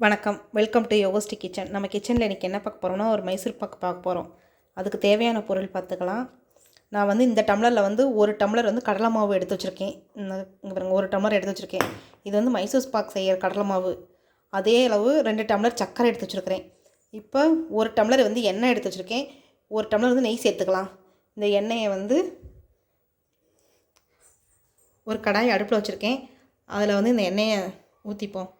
வணக்கம். Welcome to யோகஸ்டி kitchen நம்ம கிச்சனில் இன்றைக்கி என்ன பார்க்க போகிறோம்னா ஒரு மைசூர் பாக்கு பார்க்க போகிறோம் அதுக்கு தேவையான பொருள் பார்த்துக்கலாம். நான் வந்து இந்த டம்ளரில் வந்து ஒரு டம்ளர் வந்து கடலை மாவு எடுத்து வச்சுருக்கேன். இந்த இங்கே பாருங்க ஒரு டம்ளர் எடுத்து வச்சுருக்கேன். இது வந்து மைசூர் பாக் செய்கிற கடலை மாவு. அதே அளவு ரெண்டு டம்ளர் சக்கரை எடுத்து வச்சுருக்கிறேன். இப்போ ஒரு டம்ளர் வந்து எண்ணெய் எடுத்து வச்சுருக்கேன். ஒரு டம்ளர் வந்து நெய் சேர்த்துக்கலாம். இந்த எண்ணெயை வந்து ஒரு கடாய் அடுப்பில் வச்சுருக்கேன். அதில் வந்து இந்த எண்ணெயை ஊற்றிப்போம்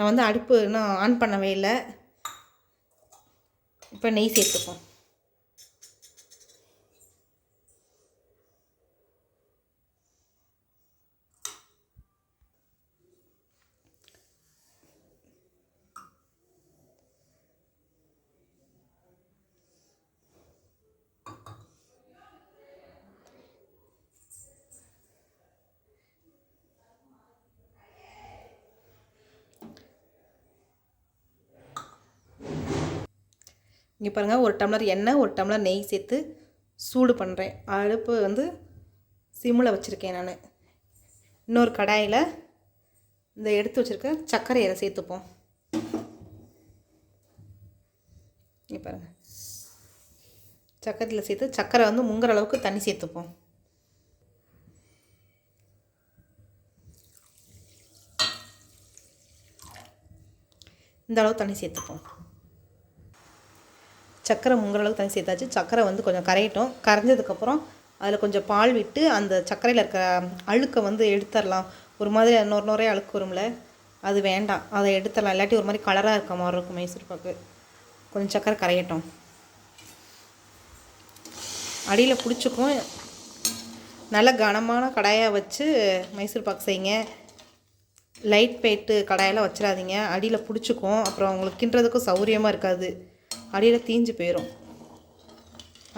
நான் வந்து அடுப்பு இன்னும் ஆன் பண்ணவே இல்லை. இப்போ நெய் சேர்த்துப்போம். இங்கே பாருங்கள் ஒரு டம்ளர் எண்ணெய் ஒரு டம்ளர் நெய் சேர்த்து சூடு பண்ணுறேன் அடுப்பு வந்து சிம்மில் வச்சுருக்கேன் நான். இன்னொரு கடாயில் இந்த எடுத்து வச்சுருக்க சர்க்கரையை சேர்த்துப்போம். இங்கே பாருங்கள் சக்கரத்தில் சேர்த்து சர்க்கரை வந்து முங்குற அளவுக்கு தண்ணி சேர்த்துப்போம். இந்த அளவு தண்ணி சேர்த்துப்போம். சக்கரை முங்குற அளவுக்கு தண்ணி சேர்த்தாச்சு. சக்கரை வந்து கொஞ்சம் கரையட்டும். கரைஞ்சதுக்கப்புறம் அதில் கொஞ்சம் பால் விட்டு அந்த சர்க்கரையில் இருக்கிற அழுக்கை வந்து எடுத்துடலாம் ஒரு மாதிரி நொறு அழுக்கு வரும்ல. அது வேண்டாம். அதை எடுத்துடலாம் இல்லாட்டி ஒரு மாதிரி கலராக இருக்க மாதிரி இருக்கும் மைசூர் பாக்கு. கொஞ்சம் சக்கரை கரையட்டும். அடியில் பிடிச்சிக்கும். நல்ல கனமான கடாயாக வச்சு மைசூர் பாக்கு செய்யுங்க. லைட் வெயிட்டு கடாயெல்லாம் வச்சிடாதீங்க. அடியில் பிடிச்சிக்கும். அப்புறம் உங்களுக்கு கிண்டுறதுக்கும் சௌரியமாக இருக்காது. அடியில் தீஞ்சு போயிடும்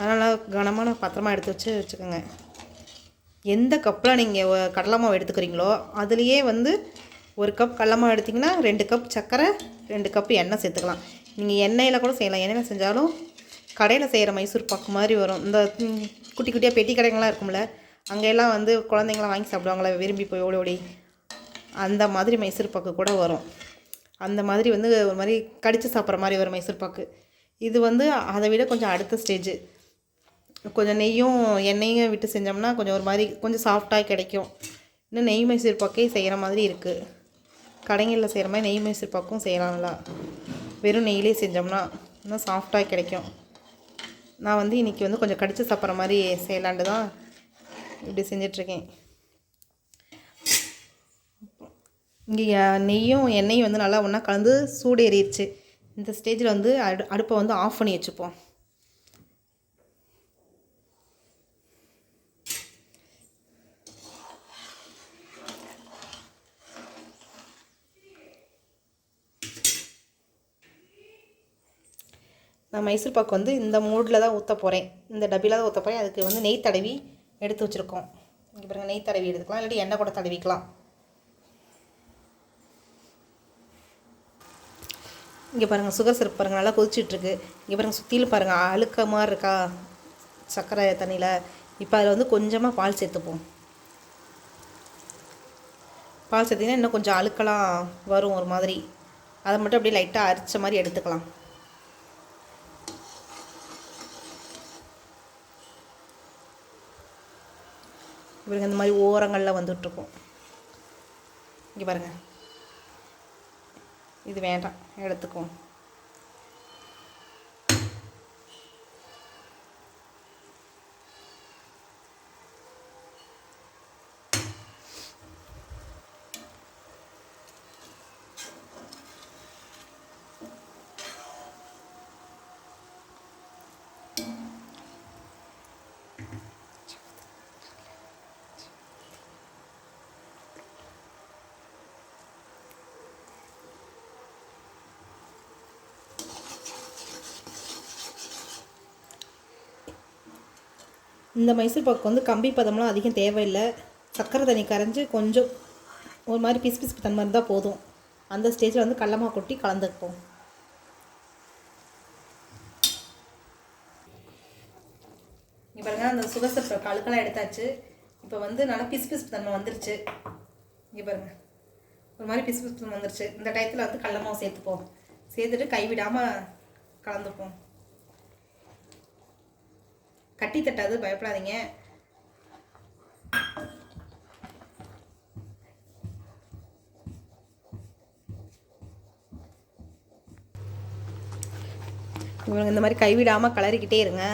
அதனால் கனமான பத்திரமா எடுத்து வச்சு வச்சுக்கோங்க. எந்த கப்பில் நீங்கள் கடலை மாவு எடுத்துக்கிறீங்களோ அதுலேயே வந்து ஒரு கப் கடலை மாவு எடுத்திங்கன்னா ரெண்டு கப் சர்க்கரை ரெண்டு கப் எண்ணெய் சேர்த்துக்கலாம். நீங்கள் எண்ணெயில் கூட செய்யலாம். எண்ணெயில் செஞ்சாலும் கடையில் செய்கிற மைசூர் பாக்கு மாதிரி வரும். இந்த குட்டி குட்டியாக பெட்டி கடைங்களாம் இருக்கும்ல அங்கெல்லாம் வந்து குழந்தைங்களாம் வாங்கி சாப்பிடுவாங்களே விரும்பி போய் ஓடி ஓடி. அந்த மாதிரி மைசூர் பாக்கு கூட வரும். அந்த மாதிரி வந்து ஒரு மாதிரி கடித்து சாப்பிட்ற மாதிரி வரும் மைசூர் பாக்கு. இது வந்து அதை விட கொஞ்சம் அடுத்த ஸ்டேஜு கொஞ்சம் நெய்யும் எண்ணெயும் விட்டு செஞ்சோம்னா கொஞ்சம் ஒரு மாதிரி கொஞ்சம் சாஃப்டாக கிடைக்கும். இன்னும் நெய் மைசூர் பாக்கே செய்கிற மாதிரி இருக்குது கடைங்களில் செய்கிற மாதிரி நெய் மைசூர் பாக்கும் செய்யலாம் நல்லா வெறும் நெய்லேயே செஞ்சோம்னா இன்னும் சாஃப்டாக கிடைக்கும். நான் வந்து இன்றைக்கி வந்து கொஞ்சம் கடித்து சாப்பிட்ற மாதிரி செய்யலான்ட்டு தான் இப்படி செஞ்சிட்ருக்கேன். இங்கே நெய்யும் எண்ணெயும் வந்து நல்லா ஒன்றா கலந்து சூடேறிடுச்சு. இந்த ஸ்டேஜில் வந்து அடு அடுப்பை வந்து ஆஃப் பண்ணி வச்சுப்போம். நான் மைசூர் பாக்கு வந்து இந்த மூடில் தான் ஊற்ற போகிறேன் இந்த டப்பியில் தான் ஊற்ற போகிறேன் அதுக்கு வந்து நெய் தடவி எடுத்து வச்சுருக்கோம். இங்கே பாருங்கள் நெய் தடவி எடுத்துக்கலாம். இல்லாட்டி எண்ணெய் கூட தடவிக்கலாம். இங்கே பாருங்கள் சுகர் சிரப் பாருங்கள் நல்லா கொதிச்சிட்ருக்கு. இங்கே பாருங்கள் சுற்றிலும் பாருங்கள் அழுக்க மாதிரி இருக்கா சர்க்கரை தண்ணியில். இப்போ அதில் வந்து கொஞ்சமாக பால் சேர்த்துப்போம். பால் சேர்த்திங்கன்னா இன்னும் கொஞ்சம் அழுக்கெல்லாம் வரும் ஒரு மாதிரி. அதை மட்டும் அப்படியே லைட்டாக அரிச்ச மாதிரி எடுத்துக்கலாம். இவருங்க இந்த மாதிரி ஓரங்களில் வந்துட்டுருக்கும் இங்கே பாருங்கள் இது வேண்டாம் எடுத்துக்குவோம். இந்த மைசூர் பாக்கு வந்து கம்பி பதம்லாம் அதிகம் தேவையில்லை. சர்க்கரை தண்ணி கரைஞ்சி கொஞ்சம் ஒரு மாதிரி பிசு பிசு தன்மை இருந்தால் போதும். அந்த ஸ்டேஜில் வந்து கடலமா கொட்டி கலந்துப்போம். இப்போ பாருங்க அந்த சுகர் கழுக்கெல்லாம் எடுத்தாச்சு. இப்போ வந்து நல்லா பிசு பிசு தன்மை வந்துருச்சு. இங்கே பாருங்க ஒரு மாதிரி பிசு பிசு வந்துருச்சு. இந்த டயத்தில் வந்து கடல சேர்த்துப்போம். சேர்த்துட்டு கைவிடாமல் கலந்துப்போம். கட்டி தட்டாது பயப்படாதீங்க. இவங்க இந்த மாதிரி கைவிடாமல் கலரிக்கிட்டே இருங்க.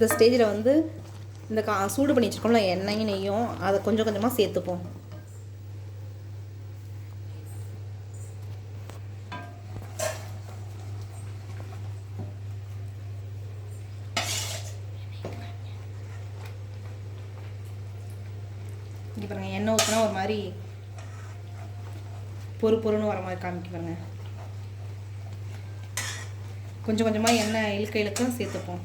இந்த ஸ்டேஜில் வந்து இந்த கா சூடு பண்ணி வச்சுருக்கோம்ல எண்ணெயும் நெய்யும் அதை கொஞ்சம் கொஞ்சமாக சேர்த்துப்போம். இங்கே பாருங்க எண்ணெய் ஊற்றினா ஒரு மாதிரி பொறு பொறுன்னு வர மாதிரி காமிக்க பாருங்க. கொஞ்சம் கொஞ்சமாக எண்ணெய் இழுக்க இழுக்க சேர்த்துப்போம்.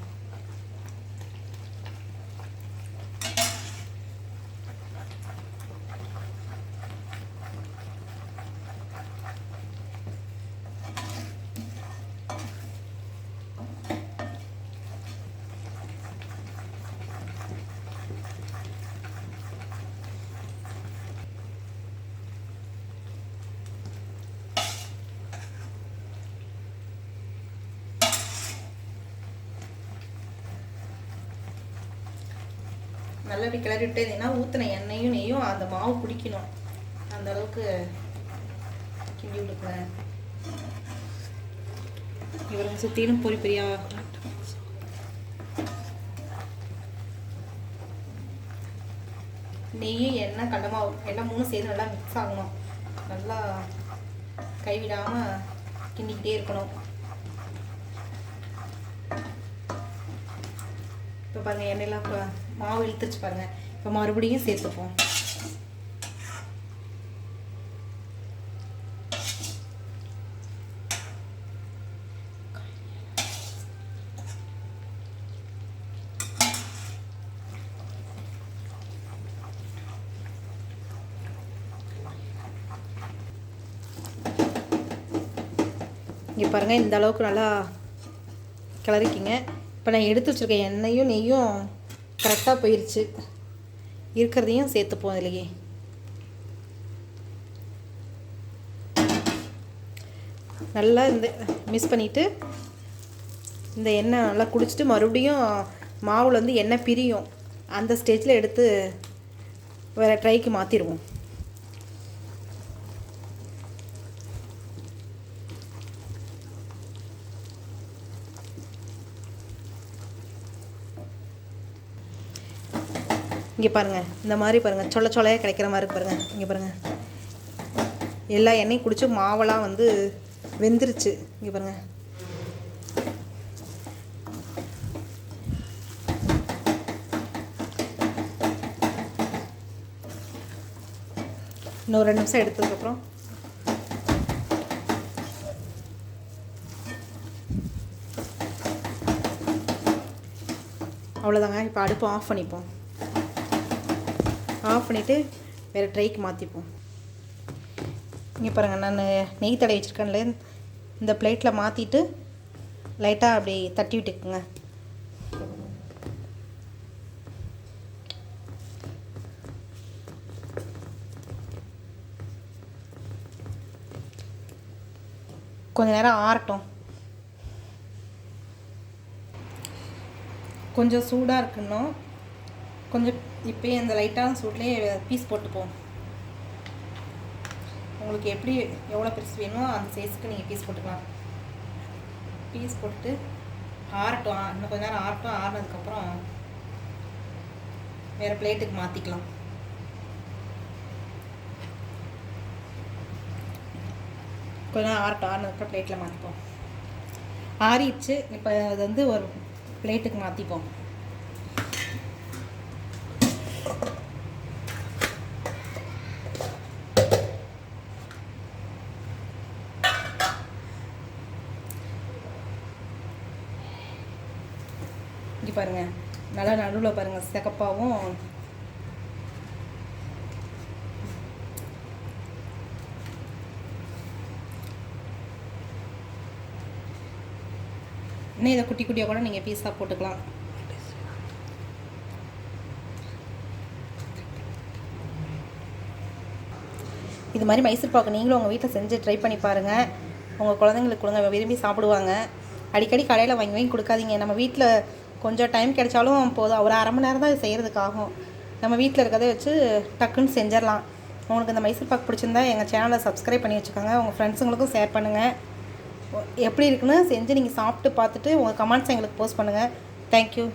நல்லா இப்படி கிளறி விட்டு ஊற்றின எண்ணெயும் நெய்யும் அந்த மாவு பிடிக்கணும். அந்த அளவுக்கு கிண்டி விடுக்குறேன் இவரை சுற்றிலும் பொறி பொரியா நெய் எண்ணெய் கடல எல்லாம் மூணும் சேர்ந்து நல்லா மிக்ஸ் ஆகணும். நல்லா கைவிடாமல் கிண்டிக்கிட்டே இருக்கணும். இப்போ பாருங்கள் எண்ணெயெல்லாம் இப்போ மாவு இழுத்துருச்சு பாருங்கள் இப்போ மறுபடியும் சேர்த்துப்போம். இங்கே பாருங்கள் இந்த அளவுக்கு நல்லா கிளறிக்கிங்க. இப்போ நான் எடுத்து வச்சுருக்க எண்ணெயும் நெய்யும் கரெக்டாக போயிடுச்சு இருக்கிறதையும் சேர்த்துப்போம் இதுலேயே நல்லா இந்த மிஸ் பண்ணிவிட்டு இந்த எண்ணெய் நல்லா குடிச்சிட்டு மறுபடியும் மாவில் வந்து எண்ணெய் பிரியும். அந்த ஸ்டேஜில் எடுத்து வேறு ட்ரைக்கு மாற்றிடுவோம் இங்கே பாருங்கள் இந்த மாதிரி பாருங்கள் சொல்ல சொல்லையாக கிடைக்கிற மாதிரி பாருங்கள் இங்கே பாருங்கள் எல்லா எண்ணெயும் குடித்து மாவெல்லாம் வந்து வெந்துருச்சு இங்கே பாருங்கள் இன்னும் ரெண்டு நிமிஷம் எடுத்ததுக்கப்புறம் அவ்வளோதாங்க இப்போ அடுப்பு ஆஃப் பண்ணிப்போம். ஆஃப் பண்ணிவிட்டு வேறு ட்ரைக்கு மாற்றிப்போம் இங்கே பாருங்கள் நான் நெய் தடவி வச்சுருக்கேன்ல இந்த பிளேட்டில் மாற்றிட்டு லைட்டாக அப்படி தட்டி விட்டுக்குங்க. கொஞ்ச நேரம் ஆறட்டும். கொஞ்சம் சூடாக இருக்குன்னும். கொஞ்சம் இப்போயே அந்த லைட்டான சூட்லேயே பீஸ் போட்டுப்போம் உங்களுக்கு எப்படி எவ்வளோ பெருசு வேணுமோ அந்த சைஸுக்கு நீங்கள் பீஸ் போட்டுக்கலாம். பீஸ் போட்டுட்டு ஆறட்டும். இன்னும் கொஞ்ச நேரம் ஆறட்டும். ஆறுனதுக்கப்புறம் வேறு பிளேட்டுக்கு மாற்றிக்கலாம் கொஞ்ச நேரம் ஆறட்டும். ஆறினதுக்கப்புறம் பிளேட்டில் மாற்றிப்போம் ஆறிடுச்சு. இப்போ அது வந்து ஒரு பிளேட்டுக்கு மாற்றிப்போம் பாருங்க. நல்லா நடுவில் பாருங்க சிகப்பாகவும் இன்னும் இதை குட்டி குட்டியாக கூட நீங்கள் பீஸாக போட்டுக்கலாம். இது மாதிரி மைசூர் பாக்கு நீங்களும் உங்கள் வீட்டில் செஞ்சு ட்ரை பண்ணி பாருங்கள் உங்கள் குழந்தைங்களுக்கு கொடுங்க விரும்பி சாப்பிடுவாங்க. அடிக்கடி கடையில் வாங்கி வாங்கி கொடுக்காதீங்க. நம்ம வீட்டில் கொஞ்சம் டைம் கிடைச்சாலும் போதும். ஒரு அரை மணி நேரம் தான் இது நம்ம வீட்டில் இருக்கிறத வச்சு டக்குன்னு செஞ்சிடலாம். உங்களுக்கு இந்த மைசூர் பாக்கு பிடிச்சிருந்தா எங்கள் சேனலை சப்ஸ்கிரைப் பண்ணி வச்சுக்கோங்க. உங்கள் ஃப்ரெண்ட்ஸுங்களுக்கும் ஷேர் பண்ணுங்கள் எப்படி இருக்குன்னு செஞ்சு நீங்கள் சாப்பிட்டு பார்த்துட்டு உங்கள் கமெண்ட்ஸ் எங்களுக்கு போஸ்ட் பண்ணுங்கள் தேங்க்யூ